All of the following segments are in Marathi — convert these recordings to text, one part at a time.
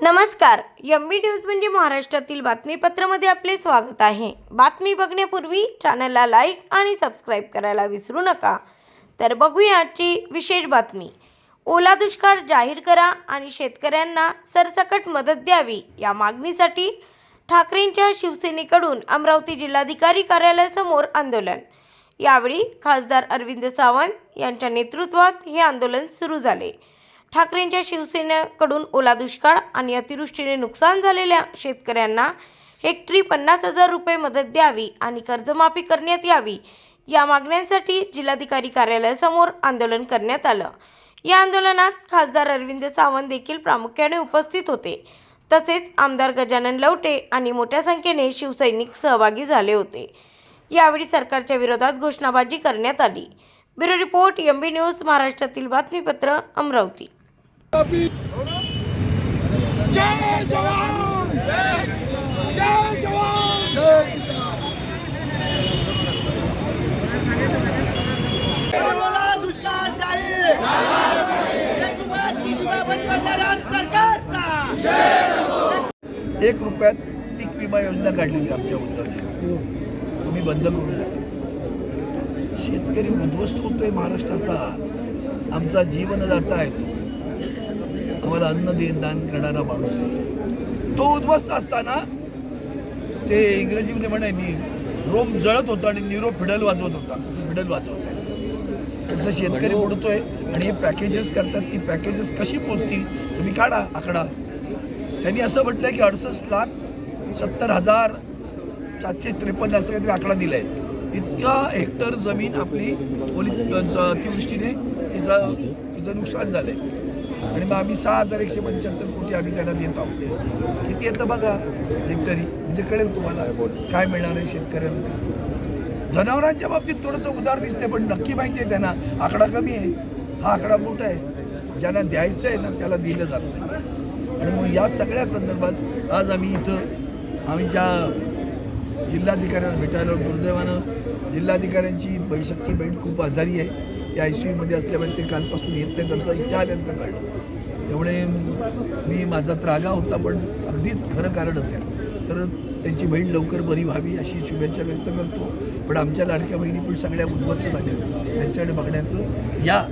नमस्कार एम बी न्यूज म्हणजे महाराष्ट्रातील बातमीपत्रामध्ये आपले स्वागत आहे. बातमी बघण्यापूर्वी चॅनलला लाईक आणि सबस्क्राईब करायला विसरू नका. तर बघूया आजची विशेष बातमी. ओला दुष्काळ जाहीर करा आणि शेतकऱ्यांना सरसकट मदत द्यावी या मागणीसाठी ठाकरेंच्या शिवसेनेकडून अमरावती जिल्हाधिकारी कार्यालयासमोर आंदोलन. यावेळी खासदार अरविंद सावंत यांच्या नेतृत्वात हे आंदोलन सुरू झाले. ठाकरेंच्या शिवसेनेकडून ओला दुष्काळ आणि अतिवृष्टीने नुकसान झालेल्या शेतकऱ्यांना हेक्टरी पन्नास हजार रुपये मदत द्यावी आणि कर्जमाफी करण्यात यावी या मागण्यांसाठी जिल्हाधिकारी कार्यालयासमोर आंदोलन करण्यात आलं. या आंदोलनात खासदार अरविंद सावंत देखील प्रामुख्याने उपस्थित होते. तसेच आमदार गजानन लवटे आणि मोठ्या संख्येने शिवसैनिक सहभागी झाले होते. यावेळी सरकारच्या विरोधात घोषणाबाजी करण्यात आली. Bureau report M B news महाराष्ट्रातील बातमीपत्र अमरावती. जय जवान। जय जवान। ओला दुष्काळ जाहीर। एक रुपयात सरकारचा एक पीक विमा योजना काढली होती आमच्या उद्धवजी. तुम्ही बंद करून टाका. शेतकरी उद्ध्वस्त होतोय महाराष्ट्राचा. आमचा जीवनदाता आहे तो. आम्हाला अन्न देण दान करणारा माणूस आहे. तो उद्ध्वस्त असताना ते इंग्रजीमध्ये म्हणे मी रोम जळत होता आणि निरो फिडल वाजवत होता. तसं फिडल वाजवत आहे. तसं शेतकरी बुडतोय आणि हे पॅकेजेस करतात. ती पॅकेजेस कशी पोचतील तुम्ही काढा आकडा. त्यांनी असं म्हटलं की अडुसष्ट लाख सत्तर हजार सातशे त्रेपन्न असं काहीतरी आकडा दिलाय. इतका हेक्टर जमीन आपली ओली अतिवृष्टीने तिचं तिचं नुकसान झालंय. आणि मग आम्ही सहा हजार एकशे पंच्याहत्तर कोटी आम्ही त्यांना देत आहोत. किती येतं बघा हेक्टरी. म्हणजे कळेल तुम्हाला काय मिळणार आहे शेतकऱ्यांना. जनावरांच्या बाबतीत थोडंसं उदार दिसते पण नक्की माहिती आहे त्यांना आकडा कमी आहे. हा आकडा मोठा आहे. ज्यांना द्यायचं आहे ना त्याला दिलं जात नाही. आणि मग या सगळ्या संदर्भात आज आम्ही इथं आम्ही ज्या जिल्हाधिकाऱ्यांना भेटायला दुर्दैवानं जिल्हाधिकाऱ्यांची बैशक्ती बहीण खूप आजारी आहे. या आय सी यूमध्ये असल्यामुळे ते कालपासून येत नाही तसं इथे कळलं. त्यामुळे मी माझा त्रागा होता पण अगदीच खरं कारण असेल. तर त्यांची बहीण लवकर बरी व्हावी अशी शुभेच्छा व्यक्त करतो. पण आमच्या लाडक्या बहिणी पण सगळ्या उद्ध्वस्त झाल्या आहेत. त्यांच्याकडे बघण्याचं या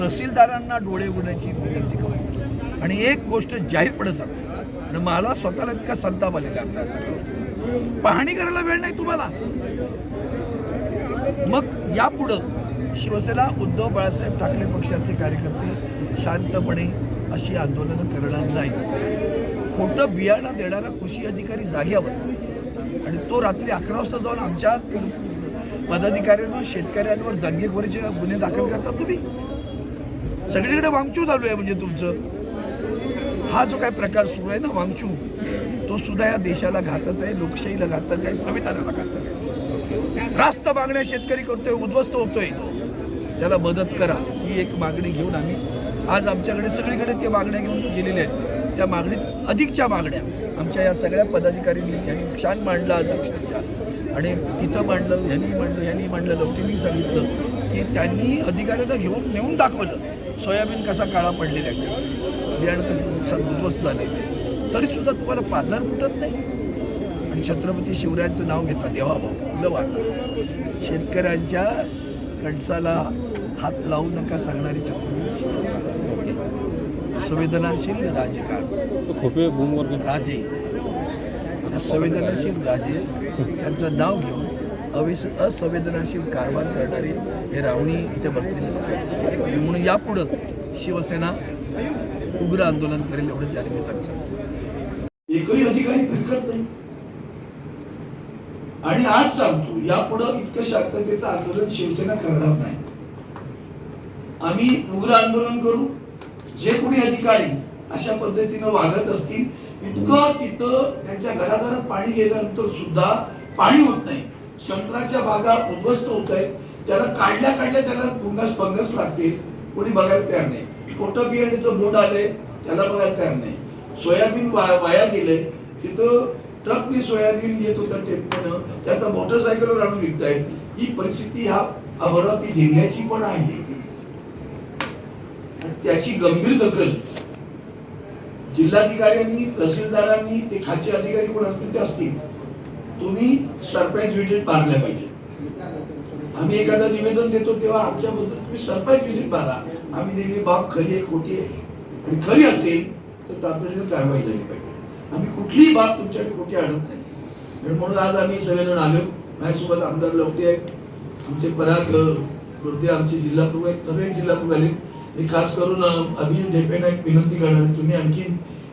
तहसीलदारांना डोळे उघडण्याची विनंती करू. आणि एक गोष्ट जाहीरपणे सांगतो आणि मला स्वतःला इतका संताप आलेला आहे आपल्या सगळं पाहणी करायला वेळ नाही तुम्हाला? मग यापुढं शिवसेना उद्धव बाळासाहेब ठाकरे पक्षाचे कार्यकर्ते शांतपणे अशी आंदोलनं करणार नाही खोटं बियाणं देणारा कृषी अधिकारी जाग्यावर. आणि तो रात्री अकरा वाजता जाऊन आमच्या पदाधिकाऱ्यांवर शेतकऱ्यांवर दंगेखोरीचे गुन्हे दाखल करता तुम्ही. सगळीकडे वांगचू चालू आहे म्हणजे तुमचं. हा जो काही प्रकार सुरू आहे ना वांगचू तो सुद्धा या देशाला घातक आहे लोकशाहीला घातक आहे संविधानाला घातक आहे. रास्त मागण्या शेतकरी करतोय उद्ध्वस्त होतोय. त्याला मदत करा ही एक मागणी घेऊन आम्ही आज आमच्याकडे सगळीकडे त्या मागण्या घेऊन गेलेल्या आहेत. त्या मागणीत अधिकच्या मागण्या आमच्या या सगळ्या पदाधिकाऱ्यांनी यांनी छान मांडलं आज अक्षरशः आणि तिथं मांडलं ह्यांनी मांडलं ह्यांनी मांडलं लोकांनी सांगितलं की त्यांनी अधिकाऱ्यांना घेऊन नेऊन दाखवलं. सोयाबीन कसा काळा पडलेला आहे. बियाणं कसं उद्ध्वस्त झालं आहे तरीसुद्धा तुम्हाला बाजार फुटत नाही. आणि छत्रपती शिवरायांचं नाव घेता देवाभाऊ फुलं वाहता शेतकऱ्यांच्या कणसाला हात लावू नका सांगणारी छत्रपती संवेदनाशील राजकारण खोपे बूमवर राजे. संवेदनाशील राजे त्यांचं नाव घेऊन अविस असंवेदनाशील कारभार करणारे हे रावणी इथे बसलेले आहेत. म्हणून यापुढं शिवसेना उग्र आंदोलन करेल एवढं जाहीर मी सांगतो. एकही अधिकारी फिरकत नाही. आणि आज सांगतो यापुढं इतकं शांततेचं आंदोलन शिवसेना करणार नाही. आम्ही उग्र आंदोलन करू जे कोणी अधिकारी अशा पद्धतीनं वागत असतील इतकं तिथं त्यांच्या घराघरात पाणी गेल्यानंतर सुद्धा पाणी होत नाही. संत्राच्या बागा उद्ध्वस्त होत आहेत त्याला काढल्या काढल्या त्याला फंगस फंगस लागते कोणी बघायला तयार नाही. खोटं बियाणीचं बोंड आलंय त्याला बघायला तयार नाही. सोयाबीन वा- वाया गेलंय तिथं ट्रकनी सोयाबीन येत होता टेम्पोनं ते आता मोटरसायकलवर आणून विकतायत ही परिस्थिती ह्या अमरावती जिल्ह्याची पण आहे. आणि त्याची गंभीर दखल जिल्हाधिकाऱ्यांनी तहसीलदारांनी ते खाचे अधिकारी कोण असतील ते असतील. तुम्ही सरप्राईज व्हिजिट मारल्या पाहिजे. आम्ही एखादं निवेदन देतो तेव्हा आमच्याबद्दल तुम्ही सरप्राईज व्हिजिट मारा आम्ही दिलेली बाब खरी आहे खोटी आहे. आणि खरी असेल तर तातडीने कारवाई झाली पाहिजे. आम्ही कुठलीही बाब तुमच्याकडे कुठे आणत नाही. म्हणून आज आम्ही सगळेजण आलो. माझ्यासोबत आमदार लवते आहेत. आमचे पराग लोटे आमचे जिल्हा प्रमुख आहेत. सगळे जिल्हा प्रमुख आले. मी खास करून अभिजित ढेपेंना एक विनंती करणार तुम्ही आणखी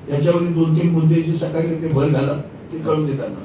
याच्यामध्ये दोन तीन मुद्दे जे सकाळी ते भर घाला ते कळून देताना